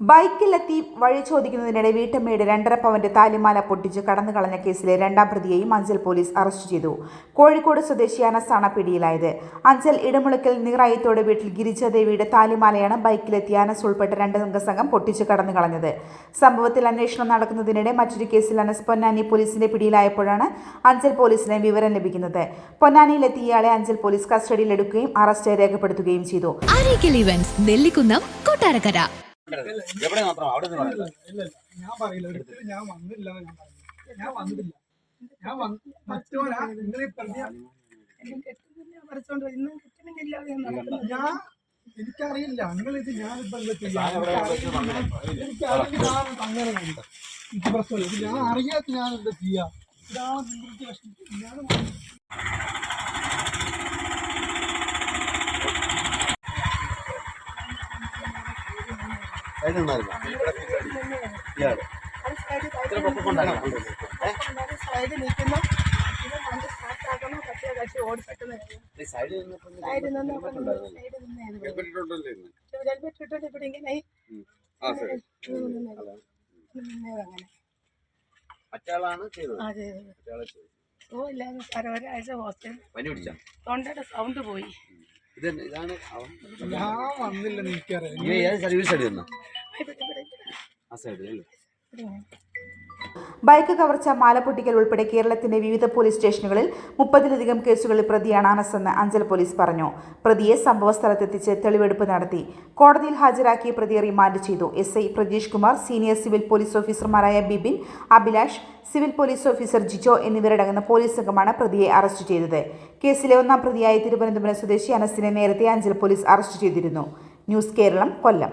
ബൈക്കിലെത്തി വഴി ചോദിക്കുന്നതിനിടെ വീട്ടമ്മയുടെ രണ്ടര പവന്റെ താലിമാല പൊട്ടിച്ച് കടന്നു കളഞ്ഞ കേസിലെ രണ്ടാം പ്രതിയെയും അഞ്ചൽ പോലീസ് അറസ്റ്റ് ചെയ്തു. കോഴിക്കോട് സ്വദേശി അനസാണ് പിടിയിലായത്. അഞ്ചൽ ഇടമുളക്കൽ നിറായത്തോട് വീട്ടിൽ ഗിരിജാദേവിയുടെ താലിമാലയാണ് ബൈക്കിലെത്തിയ അനസ് ഉൾപ്പെട്ട രണ്ടംഗ സംഘം പൊട്ടിച്ച് കടന്നു കളഞ്ഞത് സംഭവത്തിൽ അന്വേഷണം നടക്കുന്നതിനിടെ മറ്റൊരു കേസിൽ അനസ് പൊന്നാനി പോലീസിന്റെ പിടിയിലായപ്പോഴാണ് അഞ്ചൽ പോലീസിന് വിവരം ലഭിക്കുന്നത്. പൊന്നാനിയിലെത്തിയ ഇയാളെ അഞ്ചൽ പോലീസ് കസ്റ്റഡിയിലെടുക്കുകയും അറസ്റ്റ് രേഖപ്പെടുത്തുകയും ചെയ്തു. കൊട്ടാരക്കര. എവിടെ മാത്രം? അവിടെ ഞാൻ പറയില്ല. ഒരിക്കലും ഞാൻ വന്നില്ല ഞാൻ വന്നില്ല ഞാൻ മറ്റോരാ നിങ്ങൾ പറഞ്ഞ ഞാൻ എനിക്കറിയില്ല. നിങ്ങൾ ഇത് ഞാൻ ഇപ്പൊ എന്താ ചെയ്യാ എനിക്കറിയില്ല. ഞാൻ അങ്ങനെ കണ്ടു. എനിക്ക് പ്രശ്നമില്ല. ഇത് ഞാൻ അറിയാത്ത ഞാൻ എന്താ ചെയ്യാ? ഇതാണ് നിങ്ങൾക്ക്. ഞാൻ നിന്നപ്പോ ഒന്ന് ഹെൽമെറ്റ്. മറ്റേയാളാണ് ചെയ്തത്? മറ്റേയാളെ ചെയ്തത്. ഒരാഴ്ച ഹോസ്റ്റൽ തൊണ്ടയുടെ സൗണ്ട് പോയി. ഇത് ഇതാണ് ഞാൻ വന്നില്ല എനിക്കറിയാം. ഏത് സൈഡ് സൈഡിൽ നിന്നോ ആ സൈഡിൽ അല്ലേ? ബൈക്ക് കവർച്ച മാലപ്പൊട്ടിക്കൽ ഉൾപ്പെടെ കേരളത്തിന്റെ വിവിധ പോലീസ് സ്റ്റേഷനുകളിൽ മുപ്പതിലധികം കേസുകളിൽ പ്രതിയാണ് അനസെന്ന് അഞ്ചൽ പോലീസ് പറഞ്ഞു. പ്രതിയെ സംഭവസ്ഥലത്തെത്തിച്ച് തെളിവെടുപ്പ് നടത്തി. കോടതിയിൽ ഹാജരാക്കിയ പ്രതിയെ റിമാൻഡ് ചെയ്തു. S I Prajeesh Kumar senior civil police ഓഫീസർമാരായ Bibin Abhilash civil police officer Jijo എന്നിവരടങ്ങുന്ന പോലീസ് സംഘമാണ് പ്രതിയെ അറസ്റ്റ് ചെയ്തത്. കേസിലെ ഒന്നാം പ്രതിയായ തിരുവനന്തപുരം സ്വദേശി അനസിനെ നേരത്തെ അഞ്ചൽ പോലീസ് അറസ്റ്റ് ചെയ്തിരുന്നു. ന്യൂസ് കേരളം കൊല്ലം.